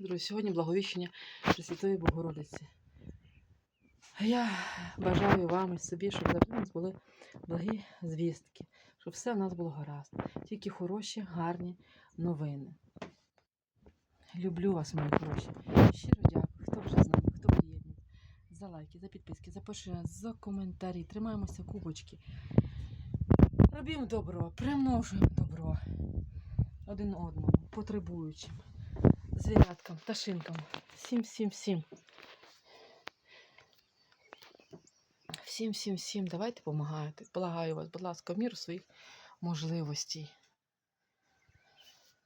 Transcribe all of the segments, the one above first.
Друзі, сьогодні благовіщення Пресвятої Богородиці. Я бажаю вам і собі, щоб завжди у нас були благі звістки, щоб все в нас було гаразд. Тільки хороші, гарні новини. Люблю вас, мої хороші. Щиро дякую, хто вже з нами, хто приєднує. За лайки, за підписки, за поширення, за коментарі. Тримаємося кубочки. Робімо добро, примножуємо добро один одному, потребуючим, звіряткам, пташинкам. Всім, всім, всім. Всім, всім, всім. Давайте допомагайте. Благаю вас, будь ласка, в міру своїх можливостей.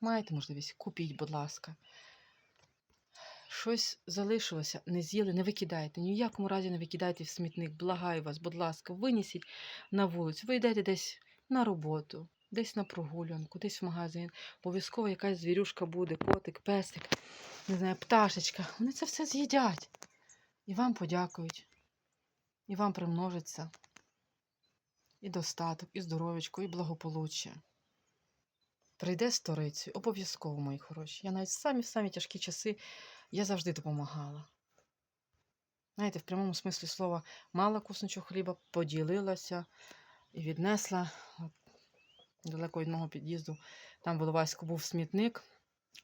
Маєте можливість? Купіть, будь ласка. Щось залишилося, не з'їли, не викидайте. Ні в якому разі не викидайте в смітник. Благаю вас, будь ласка, винесіть на вулицю. Ви йдете десь на роботу, десь на прогулянку, десь в магазин. Обов'язково якась звірюшка буде, котик, песик, не знаю, пташечка. Вони це все з'їдять. І вам подякують. І вам примножиться і достаток, і здоров'ячко, і благополуччя. Прийде сторицю, обов'язково, мої хороші. Я навіть в самі самі тяжкі часи я завжди допомагала. Знаєте, в прямому смислі слова мала кусничок хліба, поділилася і віднесла от, далеко від мого під'їзду. Там в Іловайську був смітник,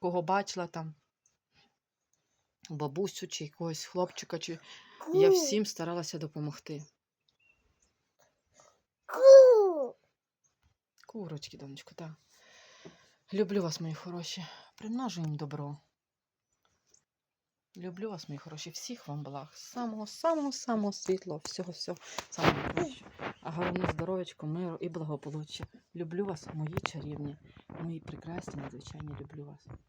кого бачила там, бабусю чи якогось хлопчика, чи я всім старалася допомогти. Ку. Курочки, донечко, так. Люблю вас, мої хороші. Примножу їм добро. Люблю вас, мої хороші, всіх вам благ. Самого, самого, самого світлого, всього, всього, самого кращого. А головне здоров'ячко, миру і благополуччя. Люблю вас, мої чарівні, мої прекрасні, надзвичайні, люблю вас.